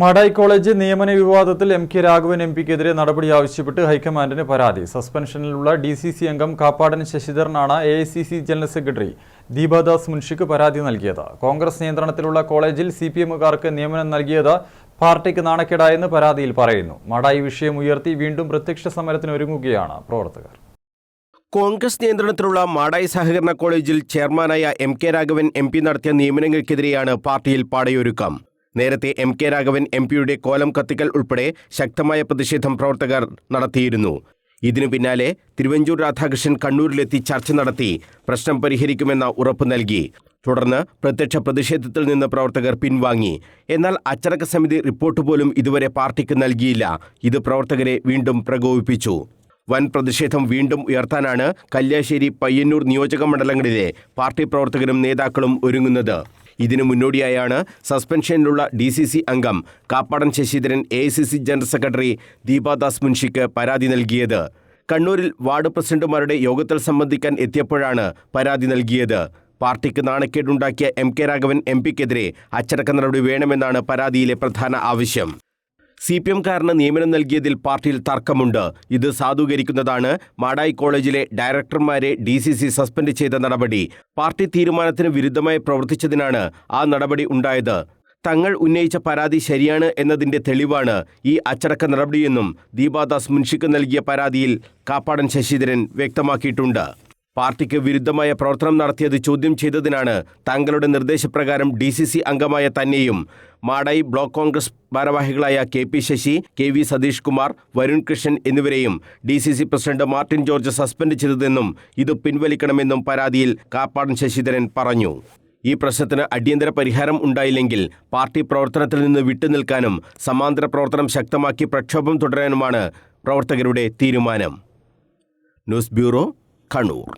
Madayi college നിയമന വിവാദത്തിൽ M K Raghavan M പിക്കെതിരെ നടപടി ആവശ്യപ്പെട്ട് ഹൈക്കമാൻഡിന് പരാതി. സസ്പെൻഷനിലുള്ള ഡി സി സി അംഗം Kappadan ശശിധരനാണ് A I C C general secretary Deepadas മുൻഷിക്ക് പരാതി നൽകിയത്. കോൺഗ്രസ് നിയന്ത്രണത്തിലുള്ള കോളേജിൽ സി പി എമ്മുകാർക്ക് നിയമനം നൽകിയത് പാർട്ടിക്ക് നാണക്കേടായെന്ന് പരാതിയിൽ പറയുന്നു. മടായി വിഷയം ഉയർത്തി വീണ്ടും പ്രത്യക്ഷ സമരത്തിന് ഒരുങ്ങുകയാണ് പ്രവർത്തകർ. കോൺഗ്രസ് നിയന്ത്രണത്തിലുള്ള മാടായി സഹകരണ കോളേജിൽ ചെയർമാനായ M K Raghavan M P നടത്തിയ നിയമനങ്ങൾക്കെതിരെയാണ് പാർട്ടിയിൽ പാടയൊരുക്കം. നേരത്തെ എം കെ രാഘവൻ എം പിയുടെ കോലം കത്തിക്കൽ ഉൾപ്പെടെ ശക്തമായ പ്രതിഷേധം പ്രവർത്തകർ നടത്തിയിരുന്നു. ഇതിനു പിന്നാലെ തിരുവഞ്ചൂർ രാധാകൃഷ്ണൻ കണ്ണൂരിലെത്തി ചർച്ച നടത്തി പ്രശ്നം പരിഹരിക്കുമെന്ന ഉറപ്പ് നൽകി. തുടർന്ന് പ്രത്യക്ഷ പ്രതിഷേധത്തിൽ നിന്ന് പ്രവർത്തകർ പിൻവാങ്ങി. എന്നാൽ അച്ചടക്ക സമിതി റിപ്പോർട്ട് പോലും ഇതുവരെ പാർട്ടിക്ക് നൽകിയില്ല. ഇത് പ്രവർത്തകരെ വീണ്ടും പ്രകോപിപ്പിച്ചു. വൻ പ്രതിഷേധം വീണ്ടും ഉയർത്താനാണ് കല്യാശ്ശേരി പയ്യന്നൂർ നിയോജക മണ്ഡലങ്ങളിലെ പാർട്ടി പ്രവർത്തകരും നേതാക്കളും ഒരുങ്ങുന്നത്. ഇതിനു മുന്നോടിയായാണ് സസ്പെൻഷനിലുള്ള ഡി സി സി അംഗം Kappadan Sasidharan A C C general secretary Deepa Das മുൻഷിക്ക് പരാതി നൽകിയത്. കണ്ണൂരിൽ വാർഡ് പ്രസിഡന്റുമാരുടെ യോഗത്തിൽ സംബന്ധിക്കാൻ എത്തിയപ്പോഴാണ് പരാതി നൽകിയത്. പാർട്ടിക്ക് നാണക്കേടുണ്ടാക്കിയ എം കെ രാഘവൻ എം പിക്കെതിരെ അച്ചടക്ക നടപടി വേണമെന്നാണ് പരാതിയിലെ പ്രധാന ആവശ്യം. സി പി എംകാരന് നിയമനം നൽകിയതിൽ പാർട്ടിയിൽ തർക്കമുണ്ട്. ഇത് സാധൂകരിക്കുന്നതാണ്. മാടായി കോളേജിലെ ഡയറക്ടർമാരെ ഡി സി സി സസ്പെൻഡ് ചെയ്ത നടപടി. പാർട്ടി തീരുമാനത്തിന് വിരുദ്ധമായി പ്രവർത്തിച്ചതിനാണ് ആ നടപടി ഉണ്ടായത്. തങ്ങൾ ഉന്നയിച്ച പരാതി ശരിയാണ് എന്നതിന്റെ തെളിവാണ് ഈ അച്ചടക്ക നടപടിയെന്നും ദീപാദാസ് മുൻഷിക്ക് നൽകിയ പരാതിയിൽ കാപ്പാടൻ ശശിധരൻ വ്യക്തമാക്കിയിട്ടുണ്ട്. പാർട്ടിക്ക് വിരുദ്ധമായ പ്രവർത്തനം നടത്തിയത് ചോദ്യം ചെയ്തതിനാണ് തങ്ങളുടെ നിർദ്ദേശപ്രകാരം ഡി സി സി അംഗമായ തന്നെയും മാടായി ബ്ലോക്ക് കോൺഗ്രസ് ഭാരവാഹികളായ K P Sasi K V Satish Kumar Varun Krishnan എന്നിവരെയും D C C president Martin George suspend ചെയ്തതെന്നും ഇത് പിൻവലിക്കണമെന്നും പരാതിയിൽ കാപ്പാടൻ ശശിധരൻ പറഞ്ഞു. ഈ പ്രശ്നത്തിന് അടിയന്തര പരിഹാരം ഉണ്ടായില്ലെങ്കിൽ പാർട്ടി പ്രവർത്തനത്തിൽ നിന്ന് വിട്ടുനിൽക്കാനും സമാന്തര പ്രവർത്തനം ശക്തമാക്കി പ്രക്ഷോഭം തുടരാനുമാണ് പ്രവർത്തകരുടെ തീരുമാനം. News bureau Kannur.